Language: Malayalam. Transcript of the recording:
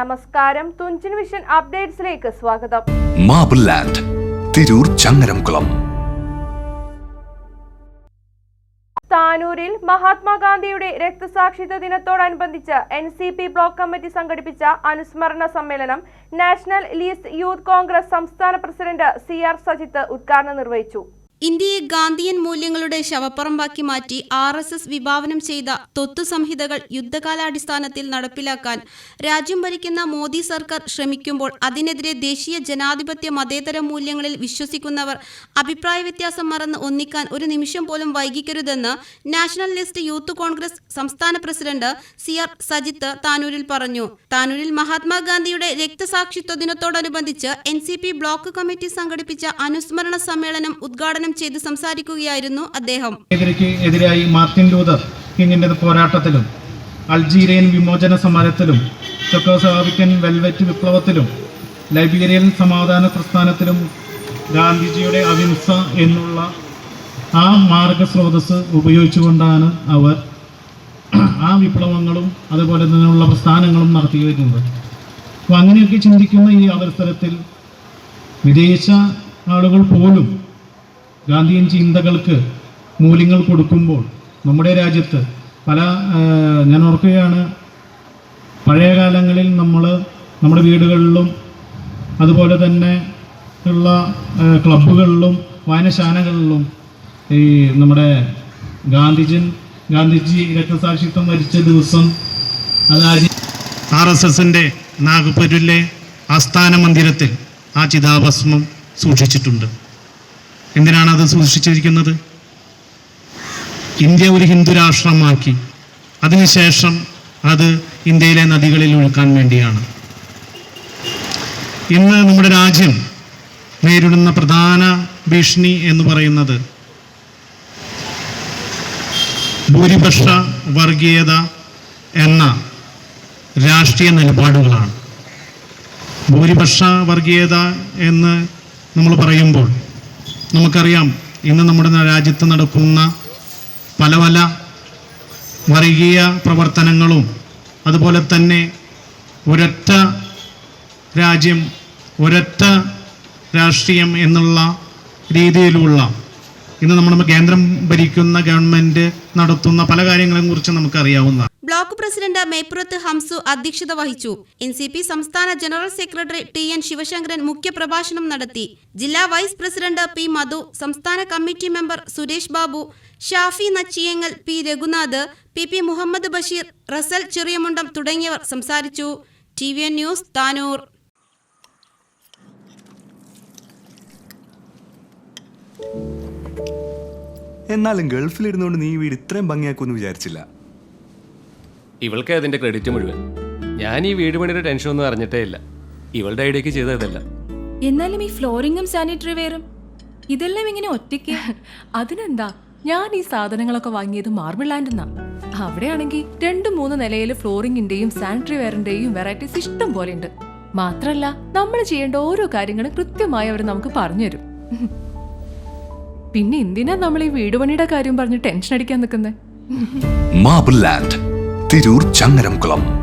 നമസ്കാരം. തുഞ്ചൻ വിഷൻ അപ്ഡേറ്റ്സിലേക്ക് സ്വാഗതം. Marble land Tirur Changaramkulam. താനൂരിൽ മഹാത്മാഗാന്ധിയുടെ രക്തസാക്ഷിത്വ ദിനത്തോടനുബന്ധിച്ച് N C P block committee സംഘടിപ്പിച്ച അനുസ്മരണ സമ്മേളനം നാഷണൽ ലീസ്റ്റ് യൂത്ത് കോൺഗ്രസ് സംസ്ഥാന പ്രസിഡന്റ് സി ആർ സജിത്ത് ഉദ്ഘാടനം നിർവഹിച്ചു. ഇന്ത്യയെ ഗാന്ധിയൻ മൂല്യങ്ങളുടെ ശവപ്പറമ്പാക്കി മാറ്റി ആർ എസ് എസ് വിഭാവനം ചെയ്ത തൊത്തു സംഹിതകൾ യുദ്ധകാലാടിസ്ഥാനത്തിൽ നടപ്പിലാക്കാൻ രാജ്യം ഭരിക്കുന്ന മോദി സർക്കാർ ശ്രമിക്കുമ്പോൾ അതിനെതിരെ ദേശീയ ജനാധിപത്യ മതേതര മൂല്യങ്ങളിൽ വിശ്വസിക്കുന്നവർ അഭിപ്രായ വ്യത്യാസം മറന്ന് ഒന്നിക്കാൻ ഒരു നിമിഷം പോലും വൈകിക്കരുതെന്ന് നാഷണൽ ലിസ്റ്റ് യൂത്ത് കോൺഗ്രസ് സംസ്ഥാന പ്രസിഡന്റ് സി ആർ സജിത്ത് താനൂരിൽ പറഞ്ഞു. താനൂരിൽ മഹാത്മാഗാന്ധിയുടെ രക്തസാക്ഷിത്വ ദിനത്തോടനുബന്ധിച്ച് എൻ ബ്ലോക്ക് കമ്മിറ്റി സംഘടിപ്പിച്ച അനുസ്മരണ സമ്മേളനം ഉദ്ഘാടനം ചെയ്ത് സംസാരിക്കുകയായിരുന്നു അദ്ദേഹം. എതിരായി മാർട്ടിൻ ലൂതർ കിങ്ങിന്റെ പോരാട്ടത്തിലും അൾജീരിയൻ വിമോചന സമരത്തിലും ചെക്കോസ്ലോവാക്യൻ വെൽവെറ്റ് വിപ്ലവത്തിലും ലൈബീരിയൻ സമാധാന പ്രസ്ഥാനത്തിലും ഗാന്ധിജിയുടെ അഹിംസ എന്നുള്ള ആ മാർഗസ്രോതസ് ഉപയോഗിച്ചുകൊണ്ടാണ് അവർ ആ വിപ്ലവങ്ങളും അതുപോലെ തന്നെയുള്ള പ്രസ്ഥാനങ്ങളും നടത്തി വരുന്നത് അപ്പോൾ അങ്ങനെയൊക്കെ ചിന്തിക്കുന്ന ഈ അവസരത്തിൽ വിദേശ ആളുകൾ പോലും ഗാന്ധിയൻ ചിന്തകൾക്ക് മൂല്യങ്ങൾ കൊടുക്കുമ്പോൾ നമ്മുടെ രാജ്യത്ത് പല ഞാൻ ഓർക്കുകയാണ് പഴയ കാലങ്ങളിൽ നമ്മൾ നമ്മുടെ വീടുകളിലും അതുപോലെ തന്നെ ഉള്ള ക്ലബ്ബുകളിലും വായനശാലകളിലും ഈ നമ്മുടെ ഗാന്ധിജൻ ഗാന്ധിജി രക്തസാക്ഷിത്വം വരിച്ച ദിവസം അതായത് ആർ എസ് എസിന്റെ നാഗ്പൂരിലെ ആസ്ഥാന മന്ദിരത്തിൽ ആ ചിതാഭസ്മം സൂക്ഷിച്ചിട്ടുണ്ട്. എന്തിനാണ് അത് സൂക്ഷിച്ചിരിക്കുന്നത്? ഇന്ത്യ ഒരു ഹിന്ദു രാഷ്ട്രമാക്കി. അതിനുശേഷം അത് ഇന്ത്യയിലെ നദികളിൽ ഒഴുക്കാൻ വേണ്ടിയാണ്. ഇന്ന് നമ്മുടെ രാജ്യം നേരിടുന്ന പ്രധാന ഭീഷണി എന്ന് പറയുന്നത് ഭൂരിപക്ഷ വർഗീയത എന്ന രാഷ്ട്രീയ നിലപാടുകളാണ്. ഭൂരിപക്ഷ വർഗീയത എന്ന് നമ്മൾ പറയുമ്പോൾ നമുക്കറിയാം ഇന്ന് നമ്മുടെ രാജ്യത്ത് നടക്കുന്ന പല പല വർഗീയ പ്രവർത്തനങ്ങളും അതുപോലെ തന്നെ ഒരൊറ്റ രാജ്യം ഒരൊറ്റ രാഷ്ട്രീയം എന്നുള്ള രീതിയിലുള്ള ഇന്ന് നമ്മുടെ കേന്ദ്രം ഭരിക്കുന്ന ഗവൺമെന്റ് നടത്തുന്ന പല കാര്യങ്ങളെയും കുറിച്ച് നമുക്കറിയാവുന്നതാണ്. ബ്ലോക്ക് പ്രസിഡന്റ് മേപ്പുറത്ത് ഹംസു അധ്യക്ഷത വഹിച്ചു. എൻ സി പി സംസ്ഥാന general secretary T N Sivasankaran മുഖ്യപ്രഭാഷണം നടത്തി. ജില്ലാ വൈസ് പ്രസിഡന്റ് പി മധു സംസ്ഥാന committee member Suresh Babu Shafi Nachiyangal P Raghunath P P Muhammad Basheer Rasal Cheriyamundam തുടങ്ങിയവർ സംസാരിച്ചു. T V news Tanur. എന്നാലും ഗൾഫിലിരുന്നുകൊണ്ട് നീ വീട് ഇത്രയും ഭംഗിയാക്കുമെന്ന് വിചാരിച്ചില്ല. ഇവൾക്ക് അതിന്റെ ക്രെഡിറ്റ് മുഴുവൻ. ഞാൻ ഈ വീട് പണിയുടെ ടെൻഷൻ ഒന്നും അറിഞ്ഞിട്ടേ ഇല്ല. ഇവളുടെ ഐഡിയക്ക് ചെയ്തതല്ല എന്നാലും ഈ ഫ്ലോറിങ്ങും സാനിറ്ററി വെയറും ഇതെല്ലാം ഇങ്ങനെ ഒറ്റയ്ക്ക്? അതിനെന്താ? ഞാൻ ഈ സാധനങ്ങളൊക്കെ വാങ്ങിയത് മാർബിൾ ലാൻഡിന്നാ അവിടെയാണെങ്കിൽ രണ്ട് മൂന്ന് നിലയിൽ ഫ്ലോറിംഗിന്റെയും സാനിറ്ററി വെയറിന്റെയും വെറൈറ്റീസ് ഇഷ്ടം പോലെ ഉണ്ട്. മാത്രല്ല നമ്മൾ ചെയ്യേണ്ട ഓരോ കാര്യങ്ങളും കൃത്യമായി അവർ നമുക്ക് പറഞ്ഞുതരും പിന്നെ എന്തിനാ നമ്മൾ ഈ വീട് പണിയുടെ കാര്യം പറഞ്ഞ് ടെൻഷൻ അടിക്കാൻ നിൽക്കുന്നത് മാർബിൾ ലാൻഡ് തിരൂർ ചങ്ങരംകുളം.